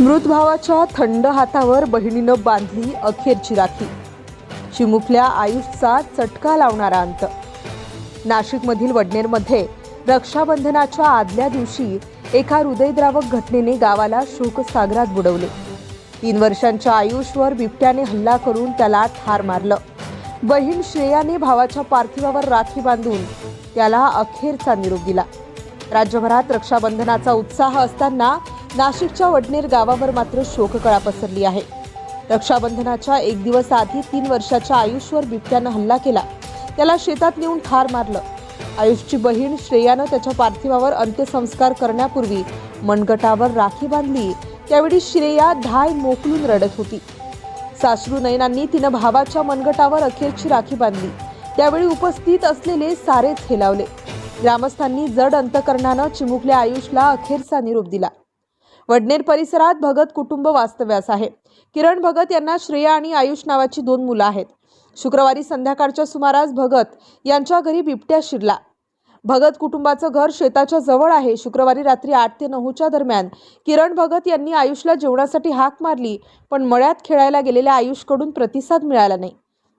मृत भावाच्या थंड हातावर बहिणीनं बांधली अखेरची राखी. चिमुकल्या आयुषचा चटका लावणारा अंत. नाशिकमधील वडनेरमध्ये रक्षाबंधनाच्या आदल्या दिवशी एका हृदयद्रावक घटनेने गावाला शोकसागरात बुडवले. तीन वर्षांच्या आयुषवर बिबट्याने हल्ला करून त्याला ठार मारलं. बहीण श्रेयाने भावाच्या पार्थिवावर राखी बांधून त्याला अखेरचा निरोप दिला. राज्यभरात रक्षाबंधनाचा उत्साह असताना नाशिकच्या वडनेर गावावर मात्र शोककळा पसरली आहे. रक्षाबंधनाच्या एक दिवस आधी तीन वर्षाच्या आयुषवर बिबट्यानं हल्ला केला. त्याला शेतात नेऊन ठार मारलं. आयुषची बहीण श्रेयानं त्याच्या पार्थिवावर अंत्यसंस्कार करण्यापूर्वी मनगटावर राखी बांधली. त्यावेळी श्रेया धाय मोकलून रडत होती. सासरू नयनांनी तिनं भावाच्या मनगटावर अखेरची राखी बांधली. त्यावेळी उपस्थित असलेले सारेच हेलावले ग्रामस्थांनी जड अंतकरणानं चिमुकल्या आयुषला अखेरचा निरोप दिला. वडनेर परिसरात भगत कुटुंब वास्तव्यास आहे. किरण भगत यांना श्रेया आणि आयुष नावाची दोन मुलं आहेत. शुक्रवारी संध्याकाळच्या सुमारास भगत यांच्या घरी बिबट्या शिरला. भगत कुटुंबाचं घर शेताच्या जवळ आहे. शुक्रवारी रात्री आठ ते नऊच्या दरम्यान किरण भगत यांनी आयुषला जेवणासाठी हाक मारली पण मळ्यात खेळायला गेलेल्या आयुषकडून प्रतिसाद मिळाला नाही.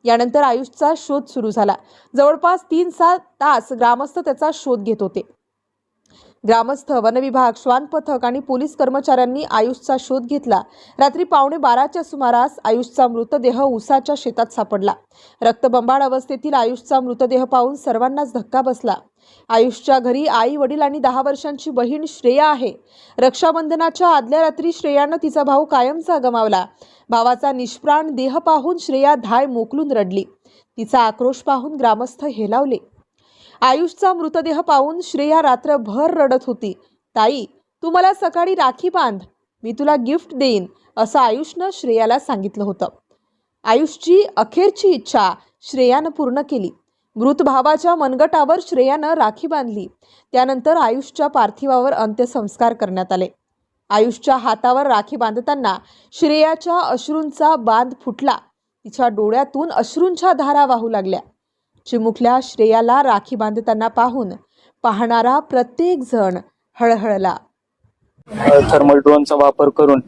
यानंतर आयुषचा शोध सुरू झाला. जवळपास तीन सात तास ग्रामस्थ त्याचा शोध घेत होते. ग्रामस्थ वनविभाग श्वान पथक आणि पोलीस कर्मचाऱ्यांनी आयुषचा शोध घेतला. रात्री पावणे बाराच्या सुमारास आयुषचा मृतदेह उसाच्या शेतात सापडला. रक्तबंबाळ अवस्थेतील आयुषचा मृतदेह पाहून सर्वांनाच धक्का बसला. आयुषच्या घरी आई वडील आणि दहा वर्षांची बहीण श्रेया आहे. रक्षाबंधनाच्या आदल्या रात्री श्रेयानं तिचा भाऊ कायमचा गमावला. भावाचा निष्प्राण देह पाहून श्रेया धाय मोकलून रडली. तिचा आक्रोश पाहून ग्रामस्थ हेलावले. आयुषचा मृतदेह पाहून श्रेया रात्रभर रडत होती. ताई तू मला सकाळी राखी बांध. मी तुला गिफ्ट देईन असं आयुषनं श्रेयाला सांगितलं होतं. आयुषची अखेरची इच्छा श्रेयानं पूर्ण केली. मृत भावाच्या मनगटावर श्रेयानं राखी बांधली. त्यानंतर आयुषच्या पार्थिवावर अंत्यसंस्कार करण्यात आले. आयुषच्या हातावर राखी बांधताना श्रेयाच्या अश्रूंचा बांध फुटला. तिच्या डोळ्यातून अश्रूंच्या धारा वाहू लागल्या. चिमुकल्या श्रेयाला राखी बांधताना पाहून पाहणारा प्रत्येक जण हळहळला. थर्मल ड्रोनचा वापर करून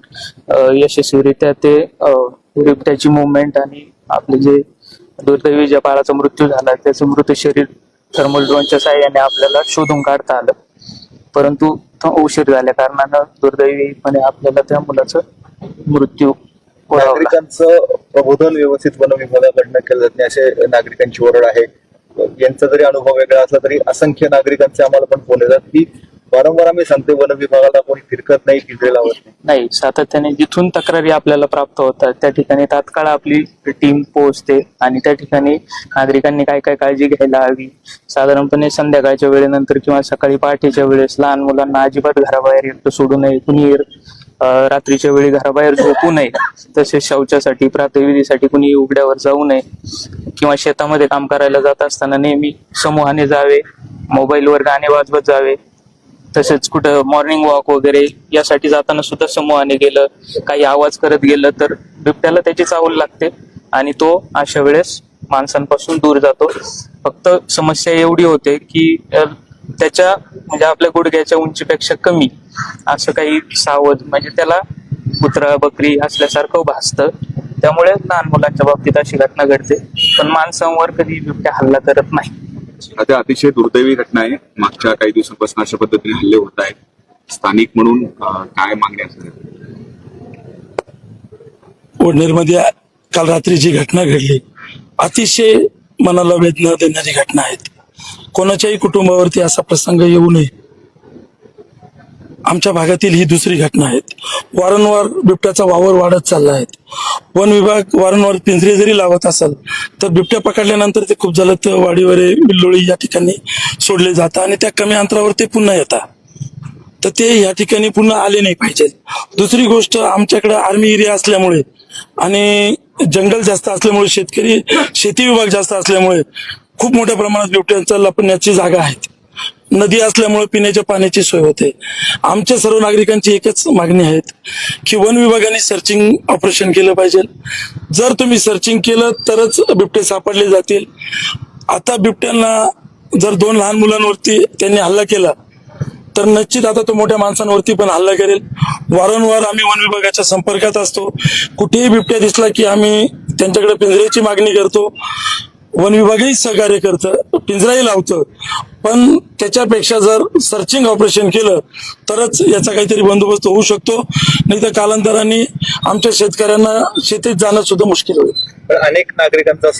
यशस्वीरित्या ते बिबट्याची मुवमेंट आणि आपले जे दुर्दैवी ज्या बाळाचा मृत्यू झाला त्याचं मृत शरीर थर्मल ड्रोनच्या साह्याने आपल्याला शोधून काढता आलं. परंतु उशीर झाल्या कारणानं दुर्दैवीपणे आपल्याला त्या मुलाचं मृत्यू नागरिकांचं प्रबोधन व्यवस्थित वन विभागाकडनं केलं जात नाही असे नागरिकांची ओरड आहे. यांचा जरी अनुभव वेगळा असला तरी असंख्य नागरिकांचे आम्हाला पण फोन येतात की वारंवार आम्ही सांगते वन विभागाला कोणी फिरकत नाही पिंजरे लावत नाही सातत्याने जिथून तक्रारी आपल्याला प्राप्त होतात त्या ठिकाणी तात्काळ आपली टीम पोहोचते आणि त्या ठिकाणी नागरिकांनी काय काय काळजी घ्यायला हवी. साधारणपणे संध्याकाळच्या वेळेनंतर किंवा सकाळी पहाटेच्या वेळेस लहान मुलांना अजिबात घराबाहेर एकटं सोडू नये कुणी रात्रीच्या वेळी घराबाहेर झोपू नये. तसेच शौचासाठी प्रातविधीसाठी कुणी उघड्यावर जाऊ नये. किंवा शेतामध्ये काम करायला जात असताना नेहमी समूहाने जावे. मोबाईलवर गाणे वाजवत जावे. तसेच कुठं मॉर्निंग वॉक वगैरे यासाठी जाताना सुद्धा समूहाने गेलं. काही आवाज करत गेलं तर बिबट्याला त्याची चावल लागते. आणि तो अशा वेळेस माणसांपासून दूर जातो. फक्त समस्या एवढी होते की त्याच्या म्हणजे आपल्या गुडघ्याच्या उंचीपेक्षा कमी. असं काही सावध म्हणजे त्याला कुत्रा बकरी असल्यासारखं भासतं. त्यामुळे लहान मुलांच्या बाबतीत अशी घटना घडते. पण माणसांवर कधी बिबट्या हल्ला करत नाही. आता अतिशय दुर्दैवी घटना आहे. मागच्या काही दिवसांपासून अशा पद्धतीने हल्ले होत आहेत. स्थानिक म्हणून काय मागणी असेल वडनेरमध्ये काल रात्री जी घटना घडली अतिशय मनाला वेदना देणारी घटना आहेत. कोणाच्याही कुटुंबावरती असा प्रसंग येऊ नये. आमच्या भागातील ही दुसरी घटना आहे वारंवार बिबट्याचा वावर वाढत चालला आहे. वन विभाग वारंवार पिंजरे जरी लावत असेल तर बिबट्या पकडल्यानंतर ते खूप झालं तर वाडीवरे बिल्लोळी या ठिकाणी सोडले जातात आणि त्या कमी अंतरावर ते पुन्हा येतात. तर ते या ठिकाणी पुन्हा आले नाही पाहिजेत दुसरी गोष्ट आमच्याकडे आर्मी एरिया असल्यामुळे आणि जंगल जास्त असल्यामुळे शेतकरी शेती विभाग जास्त असल्यामुळे खूप मोठ्या प्रमाणात बिबट्यांचा लपण्याची जागा आहेत. नदी असल्यामुळे पिण्याच्या पाण्याची सोय होते. आमच्या सर्व नागरिकांची एकच मागणी आहे की वन विभागाने सर्चिंग ऑपरेशन केलं पाहिजे. जर तुम्ही सर्चिंग केलं तरच बिबटे सापडले जातील. आता बिबट्यांना जर दोन लहान मुलांवरती त्यांनी हल्ला केला तर निश्चित आता तो मोठ्या माणसांवरती पण हल्ला करेल. वारंवार आम्ही वन विभागाच्या संपर्कात असतो. कुठेही बिबट्या दिसला की आम्ही त्यांच्याकडे पिंजऱ्याची मागणी करतो. वन विभागही सहकार्य करतं. पिंजराही लावतं. पण त्याच्यापेक्षा जर सर्चिंग ऑपरेशन केलं तरच याचा काहीतरी बंदोबस्त होऊ शकतो. नाही तर कालांतराने आमच्या शेतकऱ्यांना शेतीत जाणं सुद्धा मुश्किल होईल. अनेक नागरिकांचा